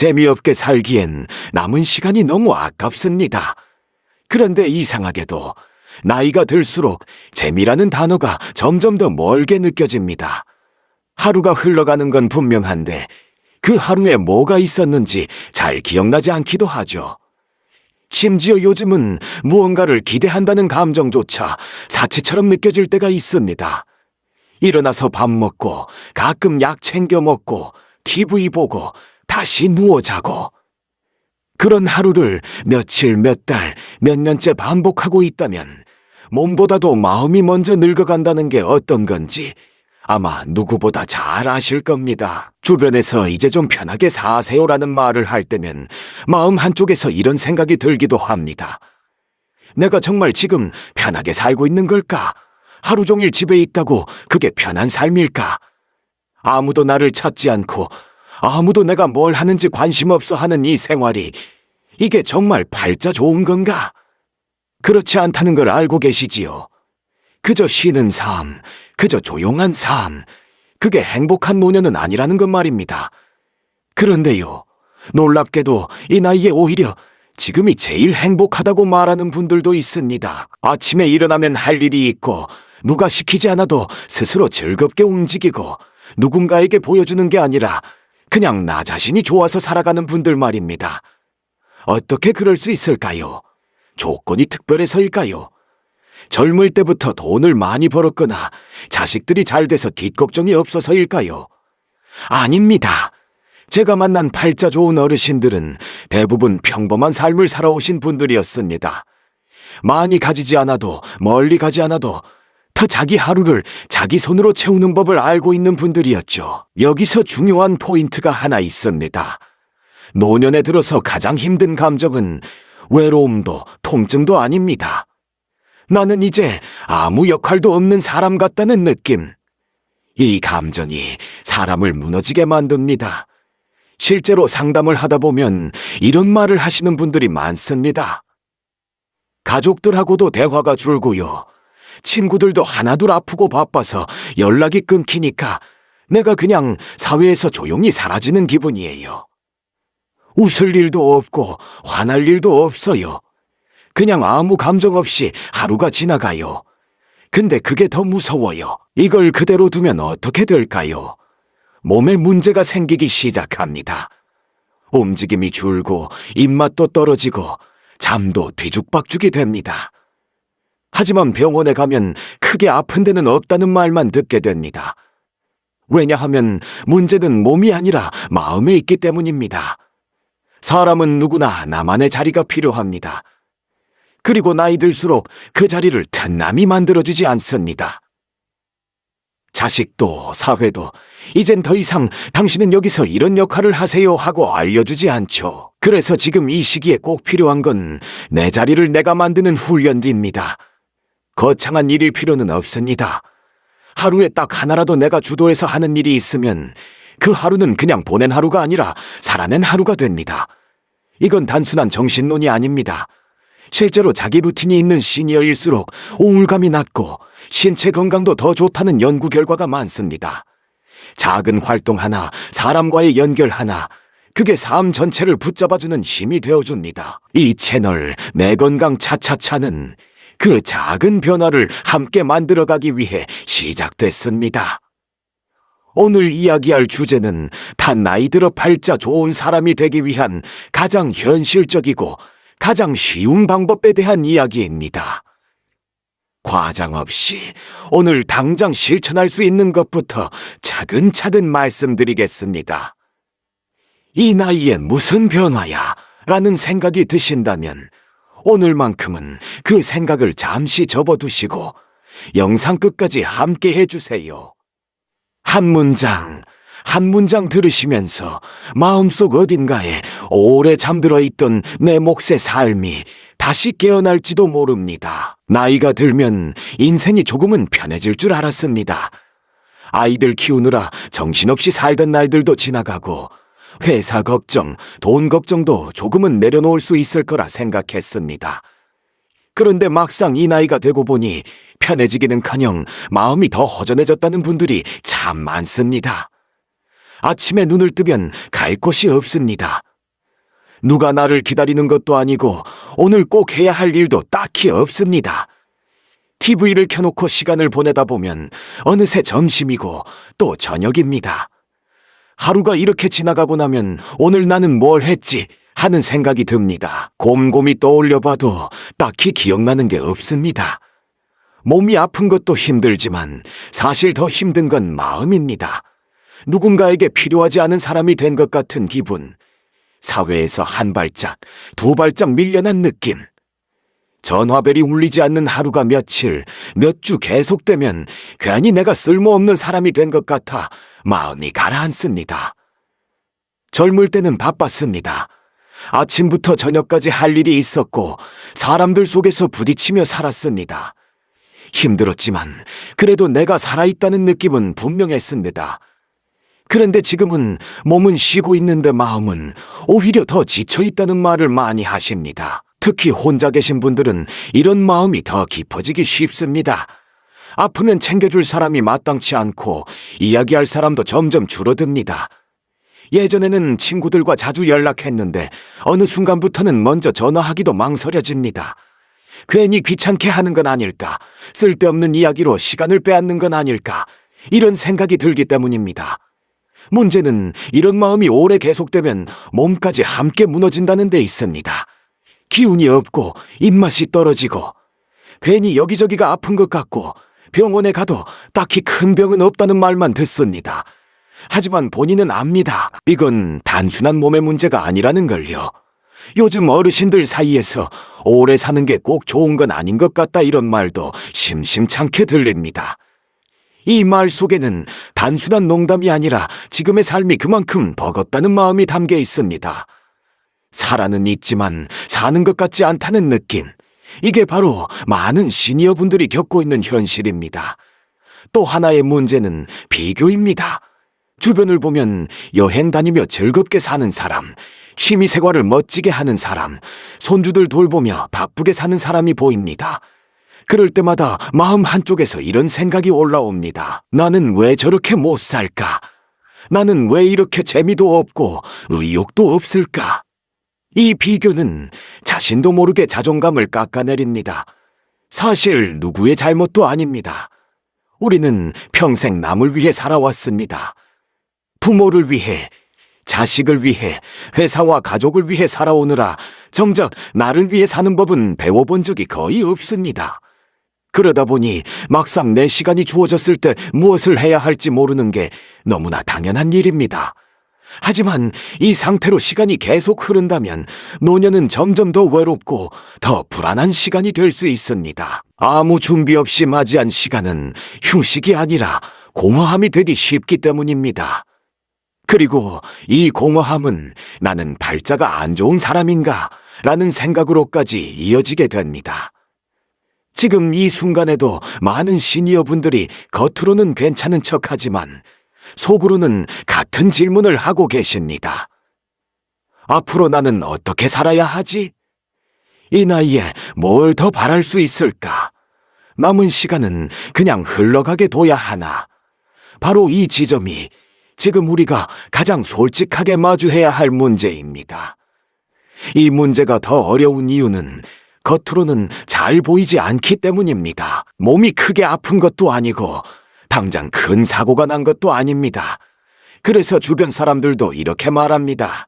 재미없게 살기엔 남은 시간이 너무 아깝습니다. 그런데 이상하게도 나이가 들수록 재미라는 단어가 점점 더 멀게 느껴집니다. 하루가 흘러가는 건 분명한데 그 하루에 뭐가 있었는지 잘 기억나지 않기도 하죠. 심지어 요즘은 무언가를 기대한다는 감정조차 사치처럼 느껴질 때가 있습니다. 일어나서 밥 먹고 가끔 약 챙겨 먹고 TV 보고 다시 누워 자고 그런 하루를 며칠, 몇 달, 몇 년째 반복하고 있다면 몸보다도 마음이 먼저 늙어간다는 게 어떤 건지 아마 누구보다 잘 아실 겁니다. 주변에서 이제 좀 편하게 사세요라는 말을 할 때면 마음 한쪽에서 이런 생각이 들기도 합니다. 내가 정말 지금 편하게 살고 있는 걸까? 하루 종일 집에 있다고 그게 편한 삶일까? 아무도 나를 찾지 않고 아무도 내가 뭘 하는지 관심 없어 하는 이 생활이 이게 정말 발자 좋은 건가? 그렇지 않다는 걸 알고 계시지요. 그저 쉬는 삶, 그저 조용한 삶, 그게 행복한 노년은 아니라는 것 말입니다. 그런데요, 놀랍게도 이 나이에 오히려 지금이 제일 행복하다고 말하는 분들도 있습니다. 아침에 일어나면 할 일이 있고, 누가 시키지 않아도 스스로 즐겁게 움직이고, 누군가에게 보여주는 게 아니라 그냥 나 자신이 좋아서 살아가는 분들 말입니다. 어떻게 그럴 수 있을까요? 조건이 특별해서일까요? 젊을 때부터 돈을 많이 벌었거나 자식들이 잘 돼서 뒷걱정이 없어서일까요? 아닙니다. 제가 만난 팔자 좋은 어르신들은 대부분 평범한 삶을 살아오신 분들이었습니다. 많이 가지지 않아도 멀리 가지 않아도 더 자기 하루를 자기 손으로 채우는 법을 알고 있는 분들이었죠. 여기서 중요한 포인트가 하나 있습니다. 노년에 들어서 가장 힘든 감정은 외로움도 통증도 아닙니다. 나는 이제 아무 역할도 없는 사람 같다는 느낌. 이 감정이 사람을 무너지게 만듭니다. 실제로 상담을 하다 보면 이런 말을 하시는 분들이 많습니다. 가족들하고도 대화가 줄고요. 친구들도 하나둘 아프고 바빠서 연락이 끊기니까 내가 그냥 사회에서 조용히 사라지는 기분이에요. 웃을 일도 없고 화날 일도 없어요. 그냥 아무 감정 없이 하루가 지나가요. 근데 그게 더 무서워요. 이걸 그대로 두면 어떻게 될까요? 몸에 문제가 생기기 시작합니다. 움직임이 줄고 입맛도 떨어지고 잠도 뒤죽박죽이 됩니다. 하지만 병원에 가면 크게 아픈 데는 없다는 말만 듣게 됩니다. 왜냐하면 문제는 몸이 아니라 마음에 있기 때문입니다. 사람은 누구나 나만의 자리가 필요합니다. 그리고 나이 들수록 그 자리를 튼남이 만들어주지 않습니다. 자식도 사회도 이젠 더 이상 당신은 여기서 이런 역할을 하세요 하고 알려주지 않죠. 그래서 지금 이 시기에 꼭 필요한 건 내 자리를 내가 만드는 훈련입니다. 거창한 일일 필요는 없습니다. 하루에 딱 하나라도 내가 주도해서 하는 일이 있으면 그 하루는 그냥 보낸 하루가 아니라 살아낸 하루가 됩니다. 이건 단순한 정신론이 아닙니다. 실제로 자기 루틴이 있는 시니어일수록 우울감이 낮고 신체 건강도 더 좋다는 연구 결과가 많습니다. 작은 활동 하나, 사람과의 연결 하나, 그게 삶 전체를 붙잡아주는 힘이 되어줍니다. 이 채널 내 건강 차차차는 그 작은 변화를 함께 만들어가기 위해 시작됐습니다. 오늘 이야기할 주제는 단 나이 들어 팔자 좋은 사람이 되기 위한 가장 현실적이고 가장 쉬운 방법에 대한 이야기입니다. 과장 없이 오늘 당장 실천할 수 있는 것부터 차근차근 말씀드리겠습니다. 이 나이에 무슨 변화야? 라는 생각이 드신다면 오늘만큼은 그 생각을 잠시 접어두시고 영상 끝까지 함께 해주세요. 한 문장, 한 문장 들으시면서 마음속 어딘가에 오래 잠들어 있던 내 몫의 삶이 다시 깨어날지도 모릅니다. 나이가 들면 인생이 조금은 편해질 줄 알았습니다. 아이들 키우느라 정신없이 살던 날들도 지나가고 회사 걱정, 돈 걱정도 조금은 내려놓을 수 있을 거라 생각했습니다. 그런데 막상 이 나이가 되고 보니 편해지기는커녕 마음이 더 허전해졌다는 분들이 참 많습니다. 아침에 눈을 뜨면 갈 곳이 없습니다. 누가 나를 기다리는 것도 아니고 오늘 꼭 해야 할 일도 딱히 없습니다. TV를 켜놓고 시간을 보내다 보면 어느새 점심이고 또 저녁입니다. 하루가 이렇게 지나가고 나면 오늘 나는 뭘 했지 하는 생각이 듭니다. 곰곰이 떠올려 봐도 딱히 기억나는 게 없습니다. 몸이 아픈 것도 힘들지만 사실 더 힘든 건 마음입니다. 누군가에게 필요하지 않은 사람이 된 것 같은 기분. 사회에서 한 발짝, 두 발짝 밀려난 느낌. 전화벨이 울리지 않는 하루가 며칠, 몇 주 계속되면 괜히 내가 쓸모없는 사람이 된 것 같아 마음이 가라앉습니다. 젊을 때는 바빴습니다. 아침부터 저녁까지 할 일이 있었고 사람들 속에서 부딪히며 살았습니다. 힘들었지만 그래도 내가 살아있다는 느낌은 분명했습니다. 그런데 지금은 몸은 쉬고 있는데 마음은 오히려 더 지쳐 있다는 말을 많이 하십니다. 특히 혼자 계신 분들은 이런 마음이 더 깊어지기 쉽습니다. 아프면 챙겨줄 사람이 마땅치 않고 이야기할 사람도 점점 줄어듭니다. 예전에는 친구들과 자주 연락했는데 어느 순간부터는 먼저 전화하기도 망설여집니다. 괜히 귀찮게 하는 건 아닐까, 쓸데없는 이야기로 시간을 빼앗는 건 아닐까, 이런 생각이 들기 때문입니다. 문제는 이런 마음이 오래 계속되면 몸까지 함께 무너진다는 데 있습니다. 기운이 없고 입맛이 떨어지고 괜히 여기저기가 아픈 것 같고 병원에 가도 딱히 큰 병은 없다는 말만 듣습니다. 하지만 본인은 압니다. 이건 단순한 몸의 문제가 아니라는 걸요. 요즘 어르신들 사이에서 오래 사는 게 꼭 좋은 건 아닌 것 같다 이런 말도 심심찮게 들립니다. 이 말 속에는 단순한 농담이 아니라 지금의 삶이 그만큼 버겁다는 마음이 담겨 있습니다. 살아는 있지만 사는 것 같지 않다는 느낌. 이게 바로 많은 시니어 분들이 겪고 있는 현실입니다. 또 하나의 문제는 비교입니다. 주변을 보면 여행 다니며 즐겁게 사는 사람, 취미 생활을 멋지게 하는 사람, 손주들 돌보며 바쁘게 사는 사람이 보입니다. 그럴 때마다 마음 한쪽에서 이런 생각이 올라옵니다. 나는 왜 저렇게 못 살까? 나는 왜 이렇게 재미도 없고 의욕도 없을까? 이 비교는 자신도 모르게 자존감을 깎아내립니다. 사실 누구의 잘못도 아닙니다. 우리는 평생 남을 위해 살아왔습니다. 부모를 위해, 자식을 위해, 회사와 가족을 위해 살아오느라 정작 나를 위해 사는 법은 배워본 적이 거의 없습니다. 그러다 보니 막상 내 시간이 주어졌을 때 무엇을 해야 할지 모르는 게 너무나 당연한 일입니다. 하지만 이 상태로 시간이 계속 흐른다면 노년은 점점 더 외롭고 더 불안한 시간이 될 수 있습니다. 아무 준비 없이 맞이한 시간은 휴식이 아니라 공허함이 되기 쉽기 때문입니다. 그리고 이 공허함은 나는 발자가 안 좋은 사람인가? 라는 생각으로까지 이어지게 됩니다. 지금 이 순간에도 많은 시니어 분들이 겉으로는 괜찮은 척 하지만 속으로는 같은 질문을 하고 계십니다. 앞으로 나는 어떻게 살아야 하지? 이 나이에 뭘 더 바랄 수 있을까? 남은 시간은 그냥 흘러가게 둬야 하나? 바로 이 지점이 지금 우리가 가장 솔직하게 마주해야 할 문제입니다. 이 문제가 더 어려운 이유는 겉으로는 잘 보이지 않기 때문입니다. 몸이 크게 아픈 것도 아니고 당장 큰 사고가 난 것도 아닙니다. 그래서 주변 사람들도 이렇게 말합니다.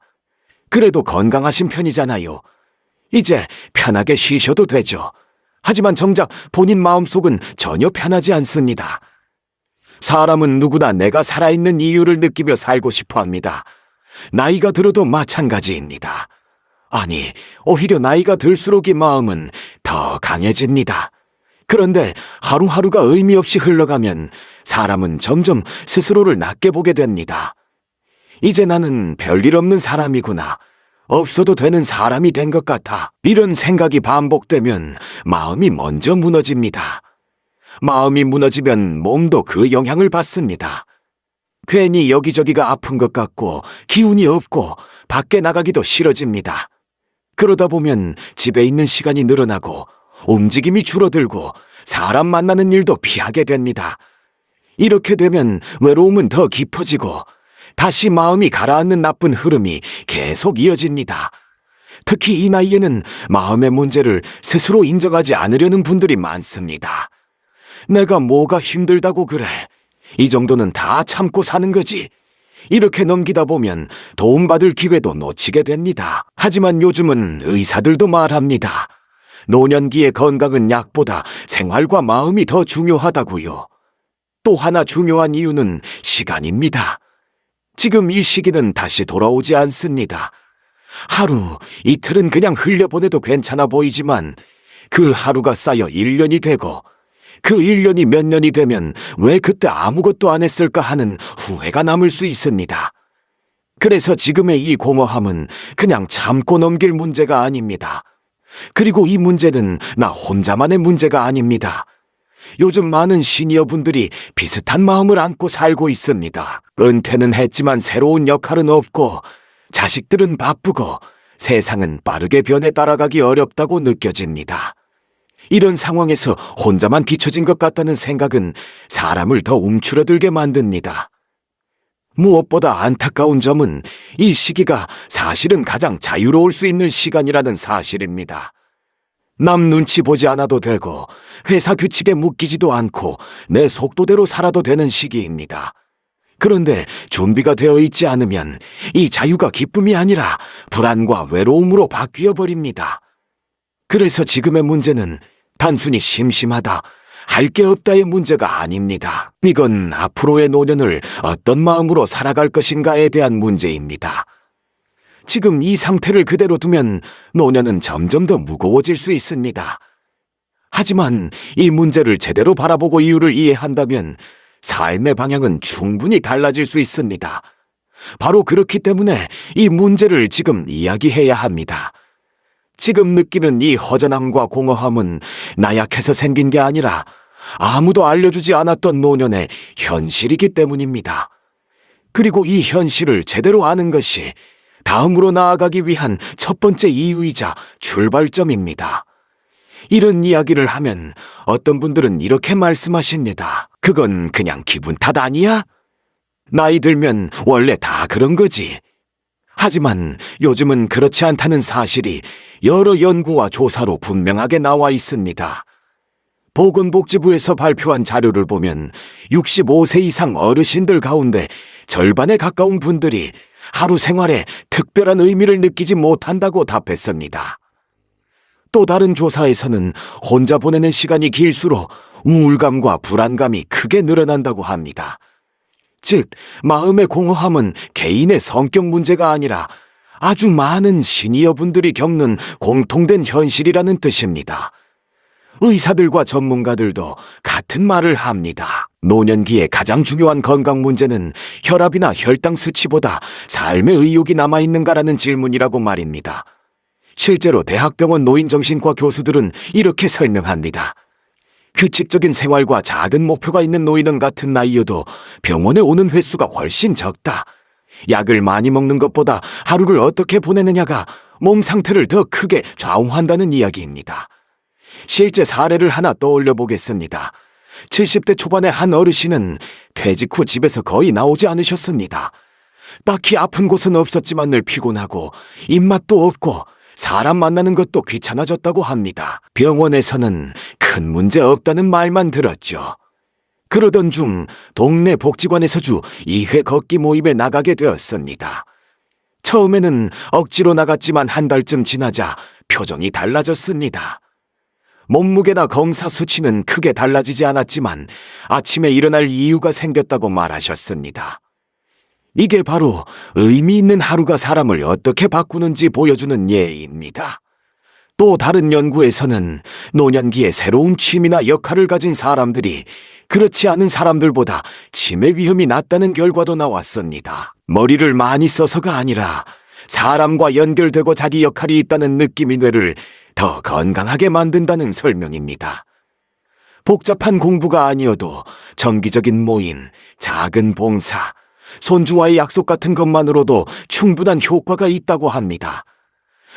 그래도 건강하신 편이잖아요. 이제 편하게 쉬셔도 되죠. 하지만 정작 본인 마음속은 전혀 편하지 않습니다. 사람은 누구나 내가 살아있는 이유를 느끼며 살고 싶어 합니다. 나이가 들어도 마찬가지입니다. 아니, 오히려 나이가 들수록 이 마음은 더 강해집니다. 그런데 하루하루가 의미 없이 흘러가면 사람은 점점 스스로를 낮게 보게 됩니다. 이제 나는 별일 없는 사람이구나. 없어도 되는 사람이 된 것 같아. 이런 생각이 반복되면 마음이 먼저 무너집니다. 마음이 무너지면 몸도 그 영향을 받습니다. 괜히 여기저기가 아픈 것 같고 기운이 없고 밖에 나가기도 싫어집니다. 그러다 보면 집에 있는 시간이 늘어나고 움직임이 줄어들고 사람 만나는 일도 피하게 됩니다. 이렇게 되면 외로움은 더 깊어지고 다시 마음이 가라앉는 나쁜 흐름이 계속 이어집니다. 특히 이 나이에는 마음의 문제를 스스로 인정하지 않으려는 분들이 많습니다. 내가 뭐가 힘들다고 그래. 이 정도는 다 참고 사는 거지. 이렇게 넘기다 보면 도움받을 기회도 놓치게 됩니다. 하지만 요즘은 의사들도 말합니다. 노년기의 건강은 약보다 생활과 마음이 더 중요하다고요. 또 하나 중요한 이유는 시간입니다. 지금 이 시기는 다시 돌아오지 않습니다. 하루, 이틀은 그냥 흘려보내도 괜찮아 보이지만 그 하루가 쌓여 1년이 되고 그 1년이 몇 년이 되면 왜 그때 아무것도 안 했을까 하는 후회가 남을 수 있습니다. 그래서 지금의 이 공허함은 그냥 참고 넘길 문제가 아닙니다. 그리고 이 문제는 나 혼자만의 문제가 아닙니다. 요즘 많은 시니어 분들이 비슷한 마음을 안고 살고 있습니다. 은퇴는 했지만 새로운 역할은 없고 자식들은 바쁘고 세상은 빠르게 변해 따라가기 어렵다고 느껴집니다. 이런 상황에서 혼자만 비춰진 것 같다는 생각은 사람을 더 움츠러들게 만듭니다. 무엇보다 안타까운 점은 이 시기가 사실은 가장 자유로울 수 있는 시간이라는 사실입니다. 남 눈치 보지 않아도 되고 회사 규칙에 묶이지도 않고 내 속도대로 살아도 되는 시기입니다. 그런데 준비가 되어 있지 않으면 이 자유가 기쁨이 아니라 불안과 외로움으로 바뀌어 버립니다. 그래서 지금의 문제는 단순히 심심하다, 할 게 없다의 문제가 아닙니다. 이건 앞으로의 노년을 어떤 마음으로 살아갈 것인가에 대한 문제입니다. 지금 이 상태를 그대로 두면 노년은 점점 더 무거워질 수 있습니다. 하지만 이 문제를 제대로 바라보고 이유를 이해한다면 삶의 방향은 충분히 달라질 수 있습니다. 바로 그렇기 때문에 이 문제를 지금 이야기해야 합니다. 지금 느끼는 이 허전함과 공허함은 나약해서 생긴 게 아니라 아무도 알려주지 않았던 노년의 현실이기 때문입니다. 그리고 이 현실을 제대로 아는 것이 다음으로 나아가기 위한 첫 번째 이유이자 출발점입니다. 이런 이야기를 하면 어떤 분들은 이렇게 말씀하십니다. 그건 그냥 기분 탓 아니야? 나이 들면 원래 다 그런 거지. 하지만 요즘은 그렇지 않다는 사실이 여러 연구와 조사로 분명하게 나와 있습니다. 보건복지부에서 발표한 자료를 보면 65세 이상 어르신들 가운데 절반에 가까운 분들이 하루 생활에 특별한 의미를 느끼지 못한다고 답했습니다. 또 다른 조사에서는 혼자 보내는 시간이 길수록 우울감과 불안감이 크게 늘어난다고 합니다. 즉, 마음의 공허함은 개인의 성격 문제가 아니라 아주 많은 시니어 분들이 겪는 공통된 현실이라는 뜻입니다. 의사들과 전문가들도 같은 말을 합니다. 노년기의 가장 중요한 건강 문제는 혈압이나 혈당 수치보다 삶의 의욕이 남아있는가라는 질문이라고 말입니다. 실제로 대학병원 노인정신과 교수들은 이렇게 설명합니다. 규칙적인 생활과 작은 목표가 있는 노인은 같은 나이여도 병원에 오는 횟수가 훨씬 적다. 약을 많이 먹는 것보다 하루를 어떻게 보내느냐가 몸 상태를 더 크게 좌우한다는 이야기입니다. 실제 사례를 하나 떠올려 보겠습니다. 70대 초반의 한 어르신은 퇴직 후 집에서 거의 나오지 않으셨습니다. 딱히 아픈 곳은 없었지만 늘 피곤하고 입맛도 없고 사람 만나는 것도 귀찮아졌다고 합니다. 병원에서는 큰 문제 없다는 말만 들었죠. 그러던 중 동네 복지관에서 주 2회 걷기 모임에 나가게 되었습니다. 처음에는 억지로 나갔지만 한 달쯤 지나자 표정이 달라졌습니다. 몸무게나 검사 수치는 크게 달라지지 않았지만 아침에 일어날 이유가 생겼다고 말하셨습니다. 이게 바로 의미 있는 하루가 사람을 어떻게 바꾸는지 보여주는 예입니다. 또 다른 연구에서는 노년기에 새로운 취미나 역할을 가진 사람들이 그렇지 않은 사람들보다 치매 위험이 낮다는 결과도 나왔습니다. 머리를 많이 써서가 아니라 사람과 연결되고 자기 역할이 있다는 느낌이 뇌를 더 건강하게 만든다는 설명입니다. 복잡한 공부가 아니어도 정기적인 모임, 작은 봉사, 손주와의 약속 같은 것만으로도 충분한 효과가 있다고 합니다.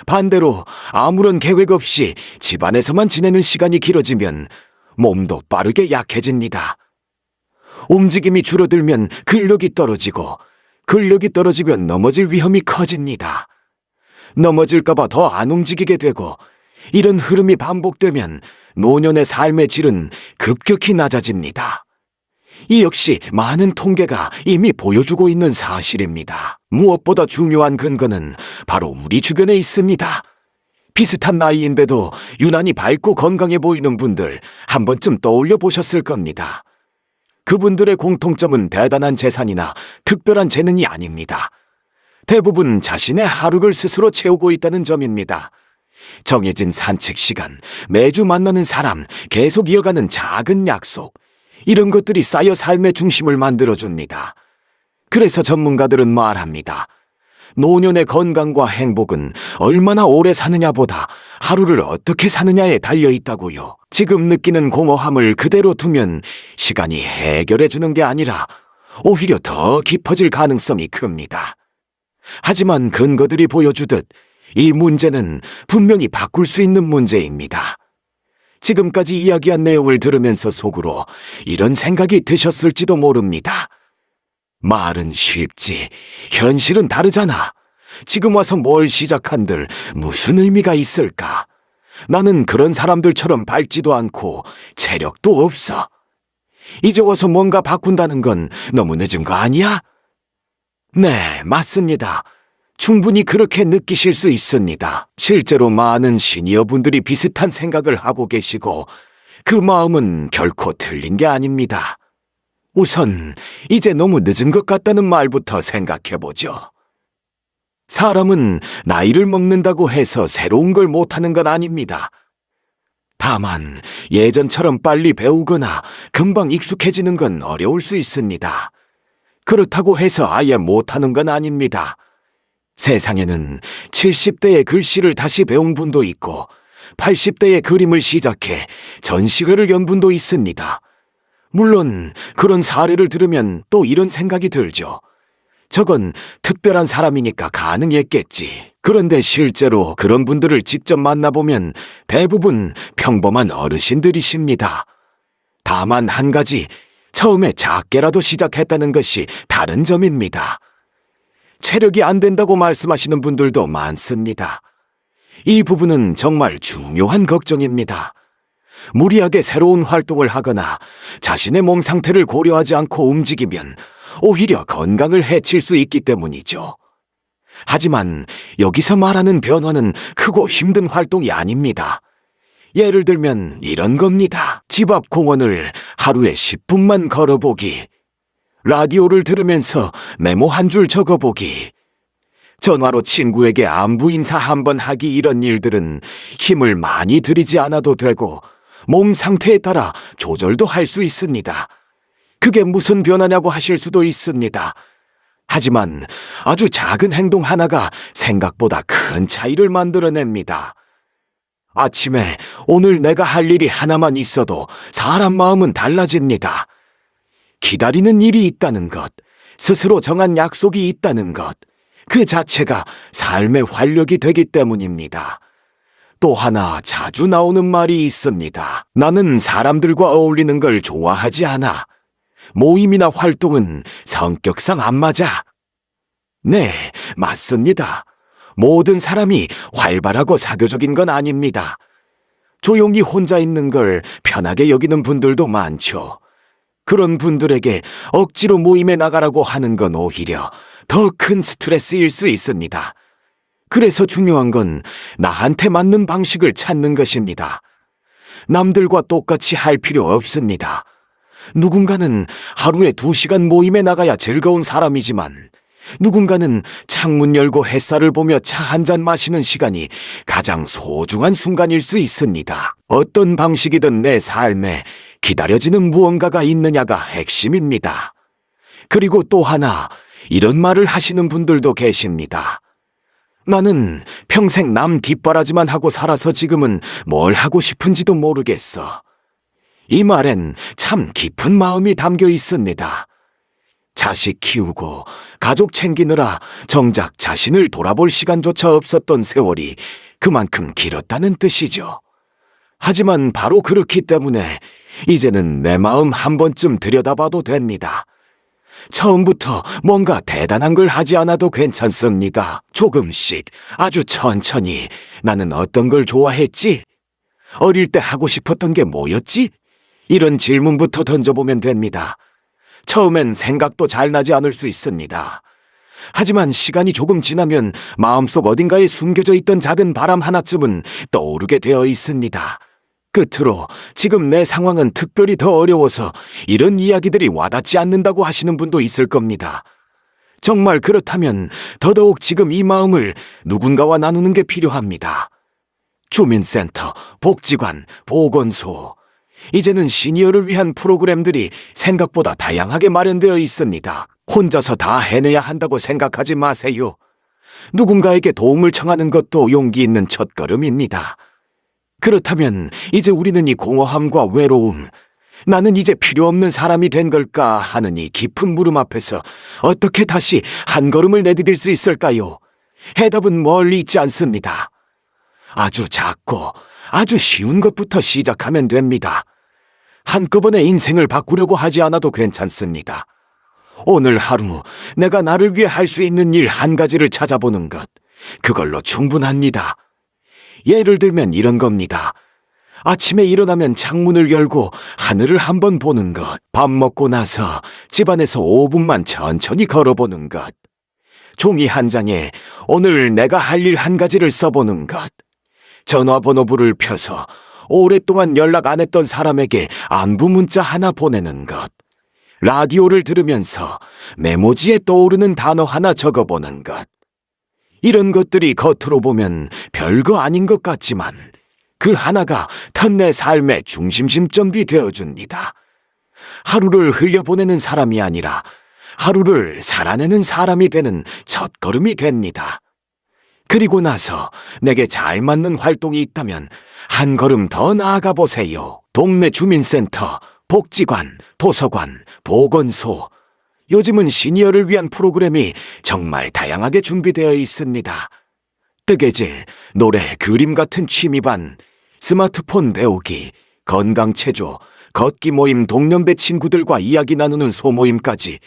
반대로 아무런 계획 없이 집안에서만 지내는 시간이 길어지면 몸도 빠르게 약해집니다. 움직임이 줄어들면 근력이 떨어지고 근력이 떨어지면 넘어질 위험이 커집니다. 넘어질까봐 더 안 움직이게 되고 이런 흐름이 반복되면 노년의 삶의 질은 급격히 낮아집니다. 이 역시 많은 통계가 이미 보여주고 있는 사실입니다. 무엇보다 중요한 근거는 바로 우리 주변에 있습니다. 비슷한 나이인데도 유난히 밝고 건강해 보이는 분들 한 번쯤 떠올려 보셨을 겁니다. 그분들의 공통점은 대단한 재산이나 특별한 재능이 아닙니다. 대부분 자신의 하루를 스스로 채우고 있다는 점입니다. 정해진 산책 시간, 매주 만나는 사람, 계속 이어가는 작은 약속, 이런 것들이 쌓여 삶의 중심을 만들어줍니다. 그래서 전문가들은 말합니다. 노년의 건강과 행복은 얼마나 오래 사느냐보다 하루를 어떻게 사느냐에 달려 있다고요. 지금 느끼는 공허함을 그대로 두면 시간이 해결해 주는 게 아니라 오히려 더 깊어질 가능성이 큽니다. 하지만 근거들이 보여주듯 이 문제는 분명히 바꿀 수 있는 문제입니다. 지금까지 이야기한 내용을 들으면서 속으로 이런 생각이 드셨을지도 모릅니다. 말은 쉽지, 현실은 다르잖아. 지금 와서 뭘 시작한들 무슨 의미가 있을까? 나는 그런 사람들처럼 밝지도 않고 체력도 없어. 이제 와서 뭔가 바꾼다는 건 너무 늦은 거 아니야? 네, 맞습니다. 충분히 그렇게 느끼실 수 있습니다. 실제로 많은 시니어 분들이 비슷한 생각을 하고 계시고 그 마음은 결코 틀린 게 아닙니다. 우선 이제 너무 늦은 것 같다는 말부터 생각해 보죠. 사람은 나이를 먹는다고 해서 새로운 걸 못하는 건 아닙니다. 다만 예전처럼 빨리 배우거나 금방 익숙해지는 건 어려울 수 있습니다. 그렇다고 해서 아예 못하는 건 아닙니다. 세상에는 70대의 글씨를 다시 배운 분도 있고 80대의 그림을 시작해 전시회를 연 분도 있습니다. 물론 그런 사례를 들으면 또 이런 생각이 들죠. 저건 특별한 사람이니까 가능했겠지. 그런데 실제로 그런 분들을 직접 만나보면 대부분 평범한 어르신들이십니다. 다만 한 가지, 처음에 작게라도 시작했다는 것이 다른 점입니다. 체력이 안 된다고 말씀하시는 분들도 많습니다. 이 부분은 정말 중요한 걱정입니다. 무리하게 새로운 활동을 하거나 자신의 몸 상태를 고려하지 않고 움직이면 오히려 건강을 해칠 수 있기 때문이죠. 하지만 여기서 말하는 변화는 크고 힘든 활동이 아닙니다. 예를 들면 이런 겁니다. 집 앞 공원을 하루에 10분만 걸어보기. 라디오를 들으면서 메모 한 줄 적어보기. 전화로 친구에게 안부 인사 한 번 하기 이런 일들은 힘을 많이 들이지 않아도 되고 몸 상태에 따라 조절도 할 수 있습니다. 그게 무슨 변화냐고 하실 수도 있습니다. 하지만 아주 작은 행동 하나가 생각보다 큰 차이를 만들어냅니다. 아침에 오늘 내가 할 일이 하나만 있어도 사람 마음은 달라집니다. 기다리는 일이 있다는 것, 스스로 정한 약속이 있다는 것, 그 자체가 삶의 활력이 되기 때문입니다. 또 하나 자주 나오는 말이 있습니다. 나는 사람들과 어울리는 걸 좋아하지 않아. 모임이나 활동은 성격상 안 맞아. 네, 맞습니다. 모든 사람이 활발하고 사교적인 건 아닙니다. 조용히 혼자 있는 걸 편하게 여기는 분들도 많죠. 그런 분들에게 억지로 모임에 나가라고 하는 건 오히려 더 큰 스트레스일 수 있습니다. 그래서 중요한 건 나한테 맞는 방식을 찾는 것입니다. 남들과 똑같이 할 필요 없습니다. 누군가는 하루에 두 시간 모임에 나가야 즐거운 사람이지만 누군가는 창문 열고 햇살을 보며 차 한 잔 마시는 시간이 가장 소중한 순간일 수 있습니다. 어떤 방식이든 내 삶에 기다려지는 무언가가 있느냐가 핵심입니다. 그리고 또 하나, 이런 말을 하시는 분들도 계십니다. 나는 평생 남 뒷바라지만 하고 살아서 지금은 뭘 하고 싶은지도 모르겠어. 이 말엔 참 깊은 마음이 담겨 있습니다. 자식 키우고 가족 챙기느라 정작 자신을 돌아볼 시간조차 없었던 세월이 그만큼 길었다는 뜻이죠. 하지만 바로 그렇기 때문에 이제는 내 마음 한 번쯤 들여다봐도 됩니다. 처음부터 뭔가 대단한 걸 하지 않아도 괜찮습니다. 조금씩, 아주 천천히 나는 어떤 걸 좋아했지? 어릴 때 하고 싶었던 게 뭐였지? 이런 질문부터 던져보면 됩니다. 처음엔 생각도 잘 나지 않을 수 있습니다. 하지만 시간이 조금 지나면 마음속 어딘가에 숨겨져 있던 작은 바람 하나쯤은 떠오르게 되어 있습니다. 끝으로 지금 내 상황은 특별히 더 어려워서 이런 이야기들이 와닿지 않는다고 하시는 분도 있을 겁니다. 정말 그렇다면 더더욱 지금 이 마음을 누군가와 나누는 게 필요합니다. 주민센터, 복지관, 보건소. 이제는 시니어를 위한 프로그램들이 생각보다 다양하게 마련되어 있습니다. 혼자서 다 해내야 한다고 생각하지 마세요. 누군가에게 도움을 청하는 것도 용기 있는 첫걸음입니다. 그렇다면 이제 우리는 이 공허함과 외로움, 나는 이제 필요 없는 사람이 된 걸까 하는 이 깊은 물음 앞에서 어떻게 다시 한 걸음을 내디딜 수 있을까요? 해답은 멀리 있지 않습니다. 아주 작고 아주 쉬운 것부터 시작하면 됩니다. 한꺼번에 인생을 바꾸려고 하지 않아도 괜찮습니다. 오늘 하루 내가 나를 위해 할 수 있는 일 한 가지를 찾아보는 것, 그걸로 충분합니다. 예를 들면 이런 겁니다. 아침에 일어나면 창문을 열고 하늘을 한번 보는 것, 밥 먹고 나서 집안에서 5분만 천천히 걸어보는 것, 종이 한 장에 오늘 내가 할 일 한 가지를 써보는 것, 전화번호부를 펴서 오랫동안 연락 안 했던 사람에게 안부 문자 하나 보내는 것, 라디오를 들으면서 메모지에 떠오르는 단어 하나 적어보는 것. 이런 것들이 겉으로 보면 별거 아닌 것 같지만 그 하나가 턴내 삶의 중심심점이 되어줍니다. 하루를 흘려보내는 사람이 아니라 하루를 살아내는 사람이 되는 첫걸음이 됩니다. 그리고 나서 내게 잘 맞는 활동이 있다면 한 걸음 더 나아가 보세요. 동네 주민센터, 복지관, 도서관, 보건소. 요즘은 시니어를 위한 프로그램이 정말 다양하게 준비되어 있습니다. 뜨개질, 노래, 그림 같은 취미반, 스마트폰 배우기, 건강체조, 걷기 모임 동년배 친구들과 이야기 나누는 소모임까지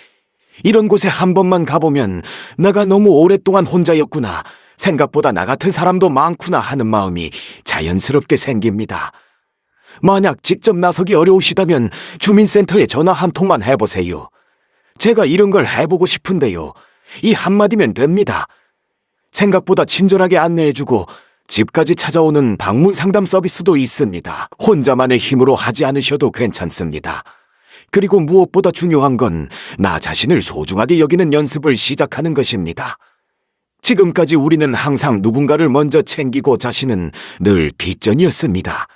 이런 곳에 한 번만 가보면 내가 너무 오랫동안 혼자였구나. 생각보다 나 같은 사람도 많구나 하는 마음이 자연스럽게 생깁니다. 만약 직접 나서기 어려우시다면 주민센터에 전화 한 통만 해보세요. 제가 이런 걸 해보고 싶은데요. 이 한마디면 됩니다. 생각보다 친절하게 안내해주고 집까지 찾아오는 방문 상담 서비스도 있습니다. 혼자만의 힘으로 하지 않으셔도 괜찮습니다. 그리고 무엇보다 중요한 건 나 자신을 소중하게 여기는 연습을 시작하는 것입니다. 지금까지 우리는 항상 누군가를 먼저 챙기고 자신은 늘 뒷전이었습니다.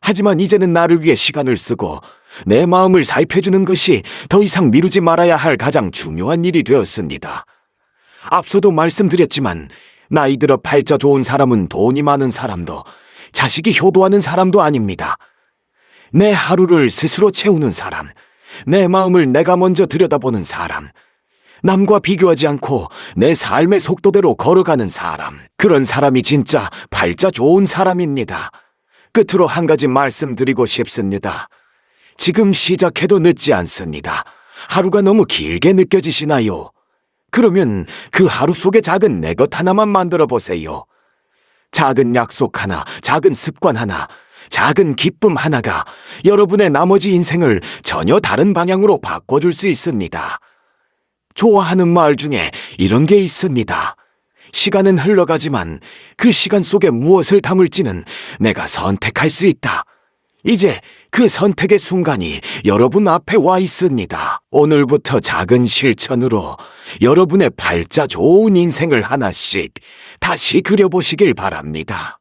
하지만 이제는 나를 위해 시간을 쓰고 내 마음을 살펴주는 것이 더 이상 미루지 말아야 할 가장 중요한 일이 되었습니다. 앞서도 말씀드렸지만 나이 들어 팔자 좋은 사람은 돈이 많은 사람도 자식이 효도하는 사람도 아닙니다. 내 하루를 스스로 채우는 사람, 내 마음을 내가 먼저 들여다보는 사람, 남과 비교하지 않고 내 삶의 속도대로 걸어가는 사람, 그런 사람이 진짜 팔자 좋은 사람입니다. 끝으로 한 가지 말씀드리고 싶습니다. 지금 시작해도 늦지 않습니다. 하루가 너무 길게 느껴지시나요? 그러면 그 하루 속에 작은 내 것 하나만 만들어 보세요. 작은 약속 하나, 작은 습관 하나, 작은 기쁨 하나가 여러분의 나머지 인생을 전혀 다른 방향으로 바꿔줄 수 있습니다. 좋아하는 말 중에 이런 게 있습니다. 시간은 흘러가지만 그 시간 속에 무엇을 담을지는 내가 선택할 수 있다. 이제 그 선택의 순간이 여러분 앞에 와 있습니다. 오늘부터 작은 실천으로 여러분의 발자 좋은 인생을 하나씩 다시 그려보시길 바랍니다.